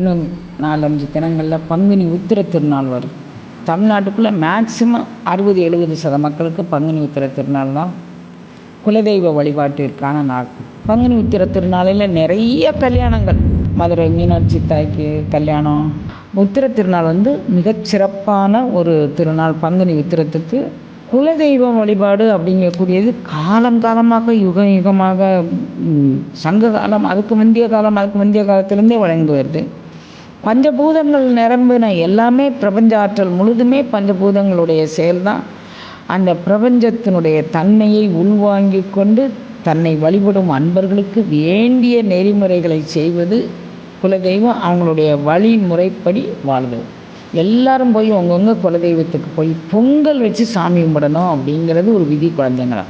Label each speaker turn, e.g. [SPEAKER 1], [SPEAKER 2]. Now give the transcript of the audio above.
[SPEAKER 1] இன்னும் நாலஞ்சு தினங்களில் பங்குனி உத்திர திருநாள் வருது தமிழ்நாட்டுக்குள்ளே மேக்சிமம் அறுபது எழுபது சத மக்களுக்கு பங்குனி உத்திர திருநாள் தான். குலதெய்வ வழிபாட்டிற்கான நாள். பங்குனி உத்திர திருநாளில் நிறைய கல்யாணங்கள். மதுரை மீனாட்சி தாய்க்கு கல்யாணம். உத்திர திருநாள் வந்து மிகச்சிறப்பான ஒரு திருநாள். பங்குனி உத்திரத்துக்கு குலதெய்வ வழிபாடு அப்படிங்கக்கூடியது காலங்காலமாக யுக யுகமாக சங்க காலம் அதுக்கு முந்தைய காலம் அதுக்கு முந்தைய காலத்திலேருந்தே வழங்கி வருது. பஞ்சபூதங்கள் நிரம்பின எல்லாமே பிரபஞ்ச ஆற்றல் முழுதுமே பஞ்சபூதங்களுடைய செயல்தான். அந்த பிரபஞ்சத்தினுடைய தன்மையை உள்வாங்கி கொண்டு தன்னை வழிபடும் அன்பர்களுக்கு வேண்டிய நெறிமுறைகளை செய்வது குலதெய்வம் அவங்களுடைய வழிமுறைப்படி வாழ்வது. எல்லாரும் போய் அவங்கவுங்க குலதெய்வத்துக்கு போய் பொங்கல் வச்சு சாமி கும்பிடணும் அப்படிங்கிறது ஒரு விதி குழந்தைங்களா